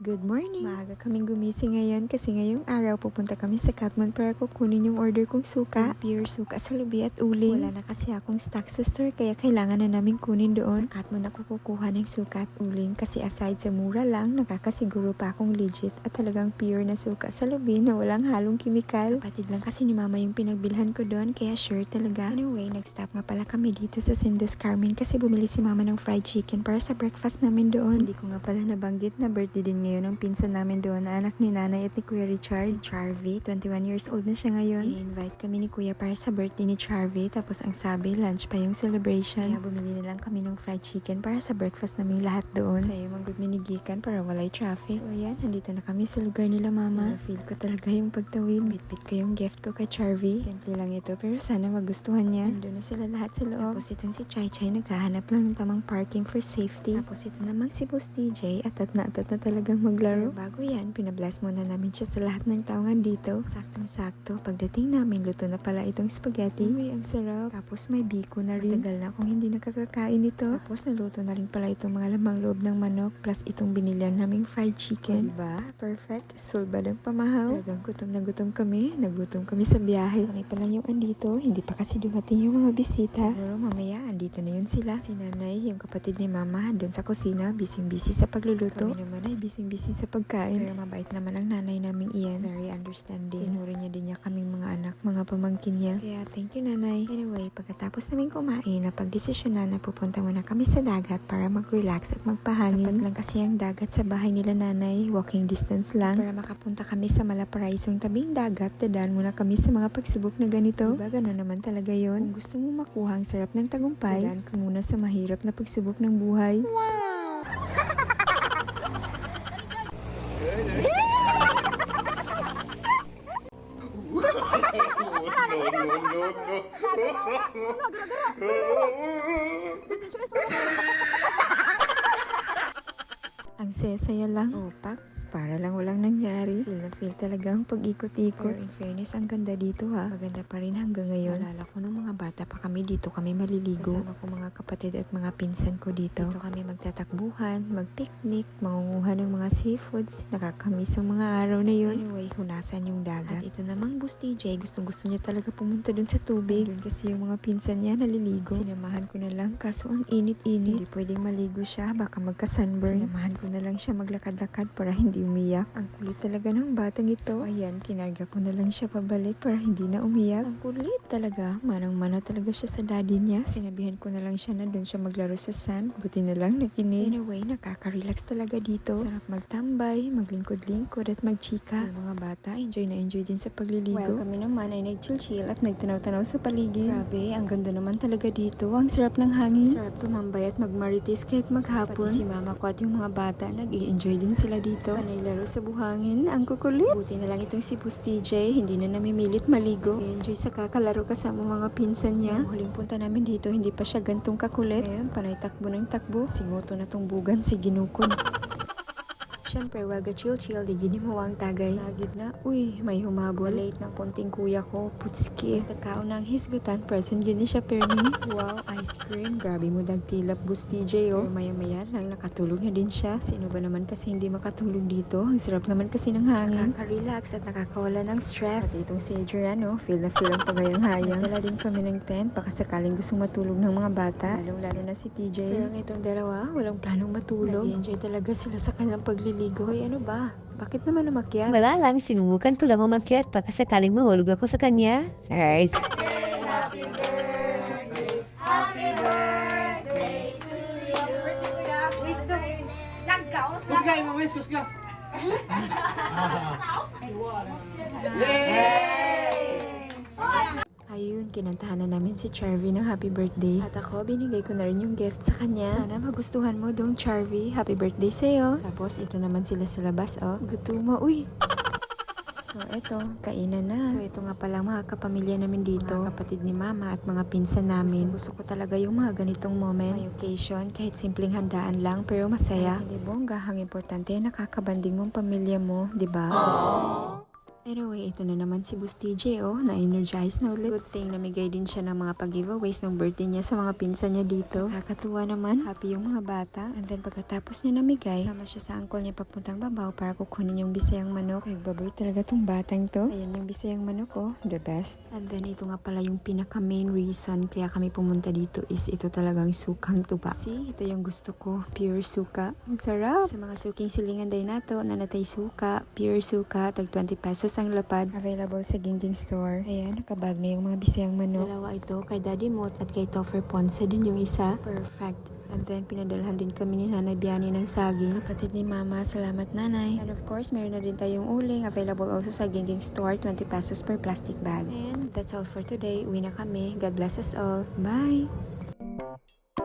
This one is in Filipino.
Good morning! Maaga kaming gumising ngayon kasi ngayong araw pupunta kami sa Katmon para kukunin yung order kong suka. Pure suka sa lubi at uling. Wala na kasi akong stock sa store kaya kailangan na namin kunin doon. Sa Katmon ako kukuha ng suka at uling kasi aside sa mura lang, nakakasiguro pa akong legit at talagang pure na suka sa lubi na walang halong kimikal. Kapatid lang kasi ni mama yung pinagbilhan ko doon kaya sure talaga. Anyway, nag-stop nga pala kami dito sa Sindes Carmen kasi bumili si mama ng fried chicken para sa breakfast namin doon. Hindi ko nga pala nabanggit na birthday din ngayon ng pinsan namin doon na anak ni nanay at ni Kuya Richard. Si Charvy, 21 years old na siya ngayon. I-invite kami ni Kuya para sa birthday ni Charvy tapos ang sabi, lunch pa yung celebration. Kaya bumili na lang kami ng fried chicken para sa breakfast naming lahat doon. Sa'yo magod minigikan para walay traffic. So ayan, nandito na kami sa lugar nila mama. feel ko talaga yung pagtawid. Bit-bit ko yung gift ko kay Charvy. Simple lang ito pero sana magustuhan niya. Nandun na sila lahat sa loob. Tapos itong si Chai Chai naghahanap lang ng tamang parking for safety. Tapos ito namang si Boss DJ atat na atat na talagang maglaro. Pero bago yan, pinablast muna namin siya sa lahat ng taongan dito. Saktong-sakto, pagdating namin, luto na pala itong spaghetti. Uy, ang sarap. Tapos may biko na rin. Matagal na akong hindi nakakakain ito. Tapos naluto na rin pala itong mga lamang loob ng manok plus itong binilihan naming fried chicken. Diba? Perfect. Sulbad ang pamahaw. Talagang gutom na gutom kami. Nagutom kami sa biyahe. Kami pa lang yung andito. Hindi pa kasi dumating yung mga bisita. Siguro mamaya, andito na yun sila. Si nanay, yung kapatid ni mama, doon sa kusina, bising-busy sa pagluluto. Kami naman ay bising-busy sa pagkain. Pero mabait naman ang nanay naming iyan. Very understanding. Tinuro niya din niya kaming mga anak, mga pamangkin niya. Kaya thank you nanay. Anyway, pagkatapos namin kumain, napagdesisyon na na pupunta muna kami sa dagat para mag-relax at magpahangin. Tapat lang kasi ang dagat sa bahay nila nanay. Walking distance lang. Para makapunta kami sa Malaparaisong tabing dagat, dadaan muna kami sa mga pagsubok na ganito. Diba ganun naman talaga yon? Kung gusto mo makuha ang sarap ng tagumpay, dadaan ka muna sa mahirap na pagsubok ng buhay. Ang saya-saya lang. Opak, para lang walang nangyari. Feel na feel talaga ang pag-ikot-ikot. Pero in fairness, ang ganda dito ha. Maganda pa rin hanggang ngayon. Alala ko nung mga bata pa kami dito kami maliligo. Kasama ko mga kapatid at mga pinsan ko dito. Dito kami magtatakbuhan, mag-picnic, mangunguha ng mga seafoods. Nakakamiss ang mga araw na yun. Anyway, hunasan yung dagat. At ito namang Bus DJ, gustong gusto niya talaga pumunta dun sa tubig. Doon kasi yung mga pinsan niya naliligo. Sinamahan ko na lang kaso ang init-init. Hindi pwedeng maligo siya, baka magka-sunburn. Sinamahan ko na lang siya maglakad-lakad para hindi umiyak. Ang kulit talaga ng batang ito. So ayan, kinarga ko na lang siya pabalik para hindi na umiyak. Ang kulit talaga. Manang-mana talaga siya sa daddy niya. Sinabihan ko na lang siya na doon siya maglaro sa sand. Buti na lang nakinig. Anyway, nakaka-relax talaga dito. Sarap magtambay, maglingkod-lingkod at magchika. Yung mga bata, enjoy na enjoy din sa pagliligo. While kami naman ay nag-chill-chill at nagtanaw-tanaw sa paligid. Grabe, ang ganda naman talaga dito. Ang sarap ng hangin. Sarap tumambay at magmarites kahit maghapon. Pati si mama ko at yung mga bata, nag-i-enjoy din sila dito. Panay laro sa buhangin. Ang kukulit. Buti na lang itong si Bus DJ. Hindi na namimilit maligo. enjoy sa kakalaro kasama mga pinsan niya. Yung huling punta namin dito, hindi pa siya gantong kakulit. Ngayon, panay takbo ng takbo. Singoto na tong bugan si Ginukon. Siyempre, waga chill-chill, di gini mo ang tagay. Lagid na, uy, may humabol. Late ng konting kuya ko, putski. Basta kao ng hisgutan, person gini siya permi. Wow, ice cream. Grabe mo dagtilap, bus DJ, oh. Maya-maya lang, nakatulog na din siya. Sino ba naman kasi hindi makatulog dito? Ang sarap naman kasi ng hangin. Nakaka-relax at nakakawala ng stress. At itong si Adrian, oh, feel na feel ang pagayang-hayang. Dala din kami ng tent, baka sakaling gustong matulog ng mga bata. Lalong-lalo na si TJ. Pero itong dalawa, walang planong matulog. Nag-enjoy talaga sila sa kanilang Hoy, ano ba? Bakit naman umakyat? Wala lang, sinubukan ko lang umakyat baka sakaling mahulog ako sa kanya. Alright. Kusga, imong wis, kusga. Ayun, kinantahan na namin si Charvy ng happy birthday. At ako, binigay ko na rin yung gift sa kanya. Sana magustuhan mo dong Charvy. Happy birthday sa'yo. Tapos, ito naman sila sa labas, oh. Gutumo, uy. So, eto, kainan na. So, ito nga pala mga kapamilya namin dito. Mga kapatid ni mama at mga pinsan namin. Gusto, gusto ko talaga yung mga ganitong moment. May occasion, kahit simpleng handaan lang, pero masaya. Kahit hindi bongga, ang importante, nakakabanding mong pamilya mo, di ba? Anyway, ito na naman si Boss TJ, oh. Na-energize na ulit. Good thing, namigay din siya ng mga pag-giveaways ng birthday niya sa mga pinsan niya dito. Nakakatuwa naman. Happy yung mga bata. And then, pagkatapos niya namigay, sama siya sa uncle niya papuntang babaw para kukunin yung bisayang manok. Ay, baboy talaga tong batang to. Ayan yung bisayang manok, oh. The best. And then, ito nga pala yung pinaka-main reason kaya kami pumunta dito is ito talagang sukang tuba. See, ito yung gusto ko. Pure suka. Ang sarap. Sa mga suking silingan day nato, nanatay suka, pure suka, tag 20 pesos ang lapad. Available sa Gingging Store. Ayan, nakabag na yung mga bisayang manok. Dalawa ito, kay Daddy Moot at kay Topher Ponce din yung isa. Perfect. And then, pinadalhan din kami ni Nanay Biani ng saging. Kapatid ni Mama, salamat Nanay. And of course, meron na din tayong uling. Available also sa Gingging Store, 20 pesos per plastic bag. And that's all for today. Uwi na kami. God bless us all. Bye!